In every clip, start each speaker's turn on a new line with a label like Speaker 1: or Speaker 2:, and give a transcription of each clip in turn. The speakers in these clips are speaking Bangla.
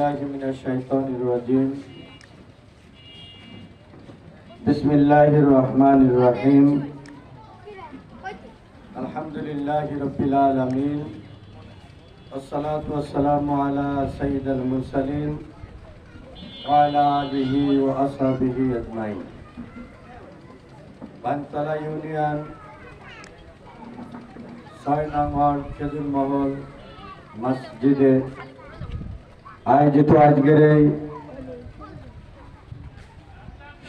Speaker 1: بالله من الشيطان الرجيم بسم الله الرحمن الرحيم الحمد لله رب العالمين والصلاة والسلام على سيد المرسلين وعلى آله وأصحابه أجمعين বানতলা ইউনিয়ন ছয় নং ওয়ার্ড খেজুর মহল মসজিদে আয়োজিত আজকের এই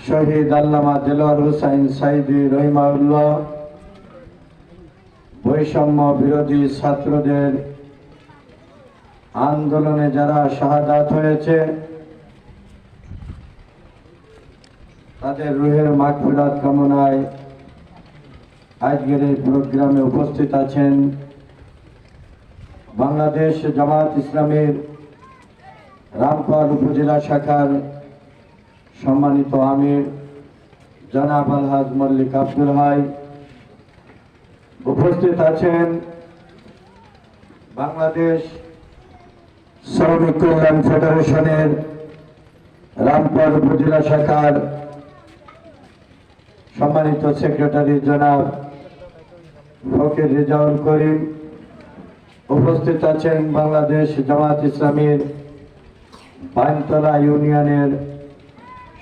Speaker 1: শহীদ আল্লামা দেলোয়ার হুসাইন সাইদি রহিমাউল্লাহ বৈষম্য বিরোধী ছাত্রদের আন্দোলনে যারা শাহাদাত হয়েছে, তাদের রুহের মাগফিরাত কামনায় আজকের এই প্রোগ্রামে উপস্থিত আছেন বাংলাদেশ জামাত ইসলামের রামপাল উপজেলা শাখার সম্মানিত আমির জনাব আলহাজ মল্লিক আব্দুল হাই। উপস্থিত আছেন বাংলাদেশ শ্রমিক কল্যাণ ফেডারেশনের রামপাল উপজেলা শাখার সম্মানিত সেক্রেটারি জনাব ফকির রেজাউল করিম। উপস্থিত আছেন বাংলাদেশ জামাত ইসলামীর পানতলা ইউনিয়নের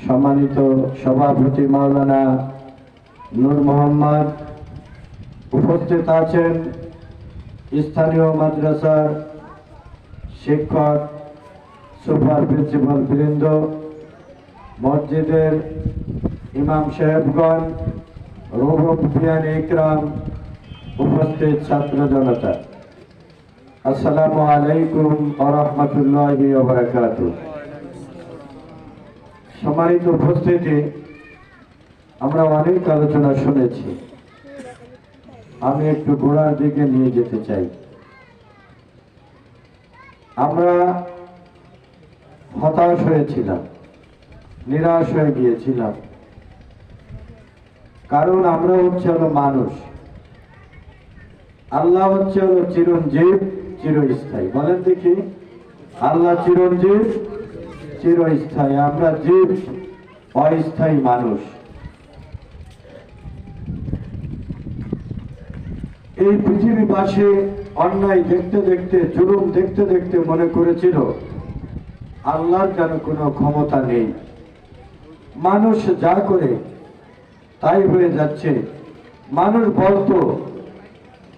Speaker 1: সম্মানিত সভাপতি মাওলানা নূর মোহাম্মদ উপস্থিত আছেন স্থানীয় মাদ্রাসার শিক্ষক, সুপার প্রিন্সিপাল বৃন্দ, মসজিদের ইমাম সাহেবগণ রৌরবিয়ান ইকরাম উপস্থিত ছাত্র জনতা। আসসালামু আলাইকুম আরহামতুল্লাহি বারাকাত। সম্মানিত উপস্থিতি, আমরা অনেক আলোচনা শুনেছি। আমি একটু গোড়ার দিকে নিয়ে যেতে চাই। আমরা হতাশ হয়েছিলাম, নিরাশ হয়ে গিয়েছিলাম। কারণ আমরা হচ্ছে হলো মানুষ। আল্লাহ হচ্ছে হলো চিরঞ্জীব। চিরস্থায়ী। বলেন দেখি। আল্লাহ চিরঞ্জীব, চিরস্থায়ী। আমরা জীব, অস্থায়ী মানুষ। এই পৃথিবীবাসী অন্যায় দেখতে দেখতে, জুলুম দেখতে দেখতে মনে করেছিল, আল্লাহর যেন কোনো ক্ষমতা নেই? মানুষ যা করে, তাই হয়ে যাচ্ছে। মানুষ বলতো,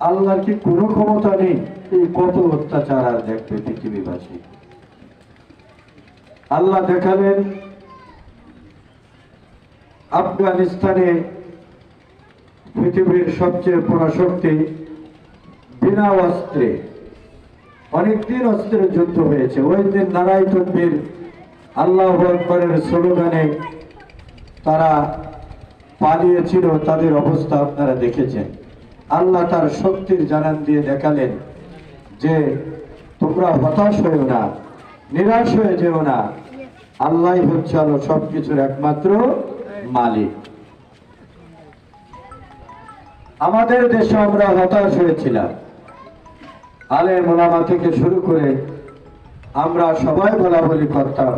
Speaker 1: আল্লাহর কি কোনো ক্ষমতা নেই? কত অত্যাচার আর দেখবে পৃথিবীবাসী? আল্লাহ দেখালেন, আফগানিস্তানে পৃথিবীর সবচেয়ে পরাশক্তি বিনা অস্ত্রে, অনেকদিন অস্ত্রের যুদ্ধ হয়েছে। ওই দিন নারাই তকবীর আল্লাহ আকবরের স্লোগানে তারা পালিয়েছিল, তাদের অবস্থা আপনারা দেখেছেন। আল্লাহ তার শক্তির জানান দিয়ে দেখালেন যে তোমরা হতাশ হয়েও না, নিরাশ হয়ে যেও না, আল্লাহ হচ্ছে আলো সবকিছুর একমাত্র মালিক। আমাদের দেশে আমরা হতাশ হয়েছিলাম। আলে মোলামা থেকে শুরু করে আমরা সবাই বলা বলি করতাম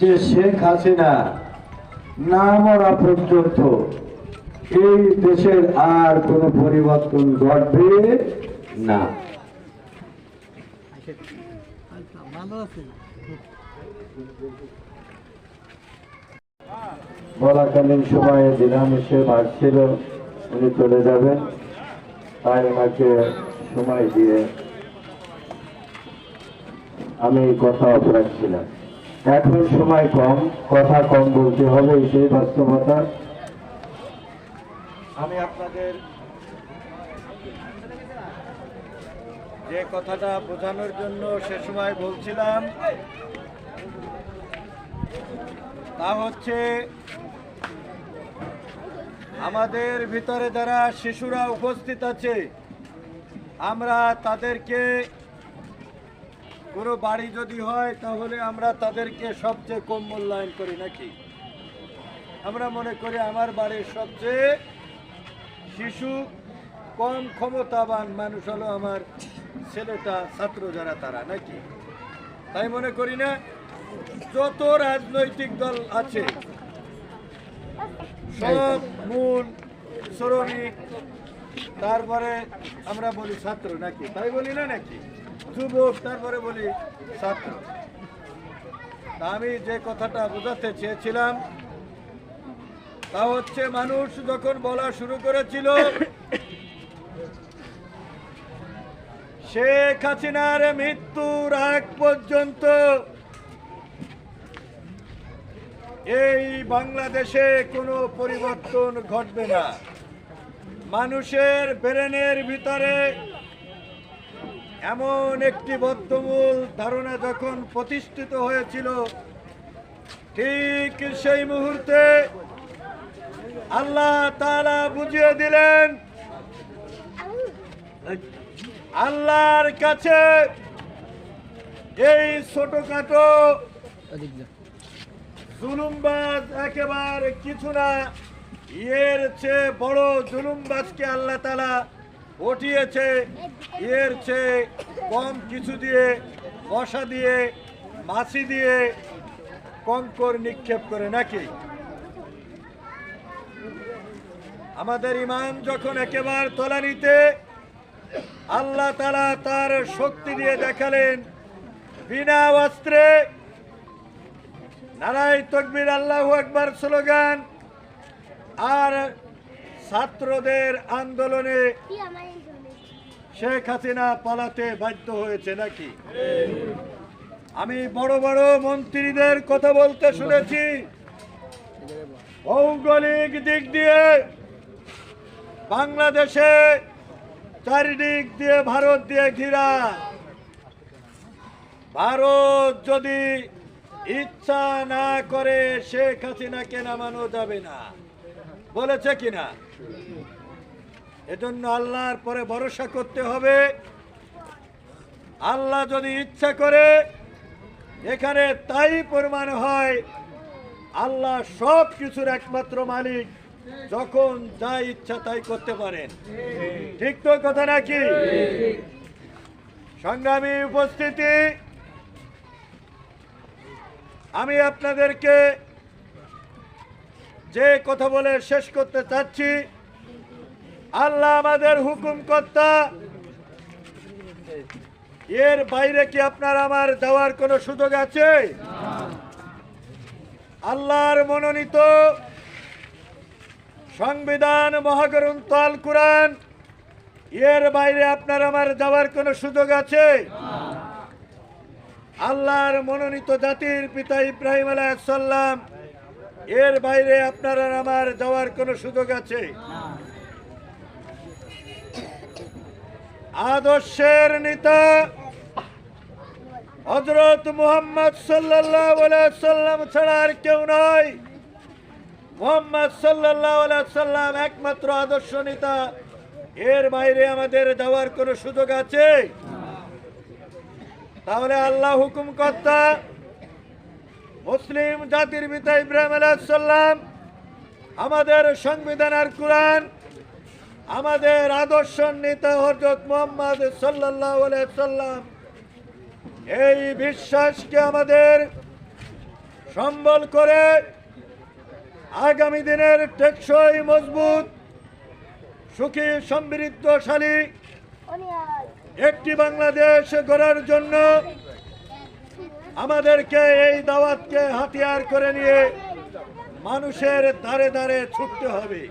Speaker 1: যে শেখ হাসিনা না মরা পর্যন্ত এই দেশের আর কোনো পরিবর্তন ঘটবে না। বলাকালীন সময়ে দিলাম এসে ভাবছিল উনি চলে যাবেন। তাই ওনাকে সময় দিয়ে আমি কথা রাখছিলাম। এখন সময় কম, কথা কম বলতে হবে সেই বাস্তবতা। আমি আপনাদের যে কথাটা বোঝানোর জন্য সে সময় বলছিলাম, তা হচ্ছে আমাদের ভিতরে যারা শিশুরা উপস্থিত আছে, আমরা তাদেরকে কোনো বাড়ি যদি হয় তাহলে আমরা তাদেরকে সবচেয়ে কম মূল্যায়ন করি নাকি? আমরা মনে করি আমার বাড়ির সবচেয়ে শিশু কম ক্ষমতাবান মানুষ হলো আমার ছেলেটা, ছাত্র যারা তারা নাকি? তাই মনে করি না, যত রাজনৈতিক দল আছে, সব মূল শ্রমিক, তারপরে আমরা বলি ছাত্র নাকি? তাই বলি না নাকি? যুবক, তারপরে বলি ছাত্র। আমি যে কথাটা বোঝাতে চেয়েছিলাম, তা হচ্ছে মানুষ যখন বলা শুরু করেছিল শেখ হাসিনার মৃত্যুর আগ পর্যন্ত এই বাংলাদেশে কোনো পরিবর্তন ঘটবে না। মানুষের ব্রেনের ভিতরে এমন একটি বদ্ধমূল ধারণা যখন প্রতিষ্ঠিত হয়েছিল, ঠিক সেই মুহূর্তে আল্লাহ তারা বুঝিয়ে দিলেন আল্লাহর কাছে এই ছোটখাটো জুলুমবাজ একেবারে কিছু না, এর চেয়ে বড় জুলুমবাজকে আল্লাহ তালা উঠিয়েছে এর চেয়ে কম কিছু দিয়ে, মশা দিয়ে, মাছি দিয়ে কঙ্কর নিক্ষেপ করে নাকি? আমাদের ইমান যখন একেবারে তলানিতে আল্লাহ তালা তার শক্তি দিয়ে দেখালেন, বিনা অস্ত্রে। নারাই তকবির আল্লাহ একবার স্লোগান, আর ছাত্রদের আন্দোলনে শেখ হাসিনা পালাতে বাধ্য হয়েছে নাকি? আমি বড় বড় মন্ত্রীদের কথা বলতে শুনেছি। ভৌগোলিক দিক দিয়ে বাংলাদেশে চারিদিক দিয়ে ভারত দিয়ে ঘিরা। ভারত যদি ইচ্ছা না করে শেখ হাসিনাকে নামানো যাবে না। বলেছে কিনা? এজন্য আল্লাহর পরে ভরসা করতে হবে। আল্লাহ যদি ইচ্ছা করে, এখানে তাই প্রমাণ হয়, আল্লাহ সব কিছুর একমাত্র মালিক। যখন যা ইচ্ছা তাই করতে পারেন। ঠিক তো কথা নাকি? সংগ্রামী উপস্থিতি, আমি আপনাদেরকে যে কথা বলে শেষ করতে চাচ্ছি, আল্লাহ আমাদের হুকুম কর্তা, এর বাইরে কি আপনার আমার যাওয়ার কোনো সুযোগ আছে? আল্লাহর মনোনীত সংবিধান মহাগ্রন্থ আল কোরআন। এর বাইরে আপনার আমার যাওয়ার কোনো সুযোগ আছে? আল্লাহর মনোনীত জাতির পিতা ইব্রাহিম আলাইসাল্লাম এর বাইরে আপনার আমার যাওয়ার কোনো সুযোগ আছে? আদর্শের নেতা হজরত মুহাম্মদ সাল্লাহ সাল্লাম ছাড়া আর কেউ নয়। মোহাম্মদ সাল্লাহ সাল্লাম একমাত্র আদর্শ নেতা। এর বাইরে আমাদের যাওয়ার কোনো সুযোগ আছে? তাহলে আল্লাহ হুকুম কর্তা মুসলিম জাতির পিতা ইব্রাহিম আলাইসাল্লাম আমাদের সংবিধান আর কোরআন, আমাদের আদর্শ নেতা হজরত মোহাম্মদ সাল্লাহ সাল্লাম এই বিশ্বাসকে আমাদের সম্বল করে আগামী দিনের টেকসই, মজবুত, সুখী, সমৃদ্ধশালী একটি বাংলাদেশ গড়ার জন্য আমাদেরকে এই দাওয়াতকে হাতিয়ার করে নিয়ে মানুষের দ্বারে দ্বারে ছুটতে হবে।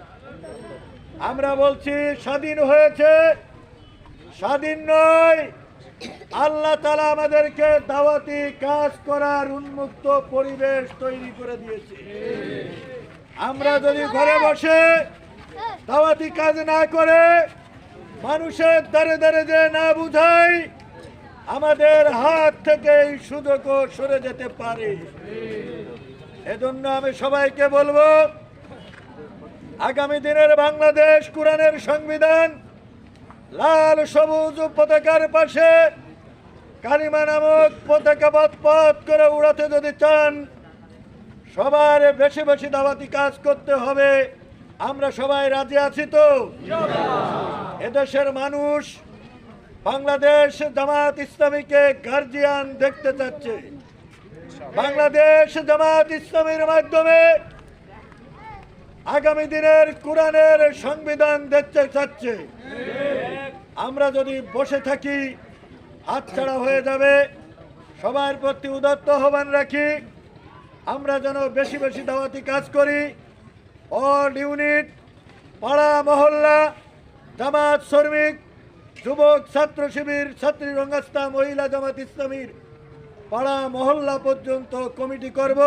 Speaker 1: আমরা বলছি, স্বাধীন হয়েছে, স্বাধীন নয়। আল্লাহ তালা আমাদেরকে দাওয়াতি কাজ করার উন্মুক্ত পরিবেশ তৈরি করে দিয়েছে। আমরা যদি ঘরে বসে দাওয়াতি কাজ না করে মানুষের দ্বারে দ্বারে যে না বুঝাই, আমাদের হাত থেকে এই সুযোগও সরে যেতে পারে। এজন্য আমি সবাইকে বলব, আগামী দিনের বাংলাদেশ কোরআনের সংবিধান লাল সবুজ পতাকার পাশে কালিমা নামক পতাকা পথ করে উড়াতে যদি চান সবার বেশি বেশি দাওয়াতি কাজ করতে হবে। আমরা সবাই রাজি আছি তো? এদেশের মানুষ বাংলাদেশ জামাত ইসলামীকে গার্জিয়ান দেখতে চাচ্ছে। বাংলাদেশ জামাত ইসলামীর মাধ্যমে আগামী দিনের কোরআনের সংবিধান দেখতে চাচ্ছে। আমরা যদি বসে থাকি হাতছাড়া হয়ে যাবে। সবার প্রতি উদত্ত আহ্বান রাখি। আমরা যেন বেশি বেশি দাওয়াতি কাজ করি। অল ইউনিট পাড়া, মহল্লা, জামাত, শ্রমিক, যুবক, ছাত্র শিবির, ছাত্রী রঙ্গাস্তা, মহিলা, জামাত ইসলামীর পাড়া, মহল্লা পর্যন্ত কমিটি করব।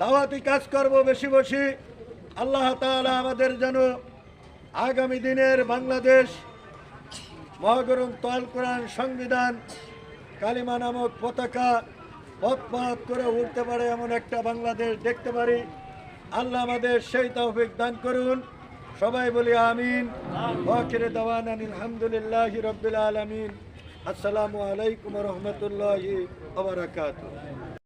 Speaker 1: দাওয়াতি কাজ করব বেশি বেশি। আল্লাহ তাআলা আমাদের যেন আগামী দিনের বাংলাদেশ মহাগরম তোয়াল কোরআন সংবিধান কালিমা নামক পতাকা পথপাত করে উঠতে পারে এমন একটা বাংলাদেশ দেখতে পারি। আল্লাহ আমাদের সেই তৌফিক দান করুন। সবাই বলি আমিন। আলহামদুলিল্লাহ রবিল আলমিন। আসসালামু আলাইকুম রহমতুল্লাহ রাহমাতুল্লাহি ওয়া বারাকাতুহু।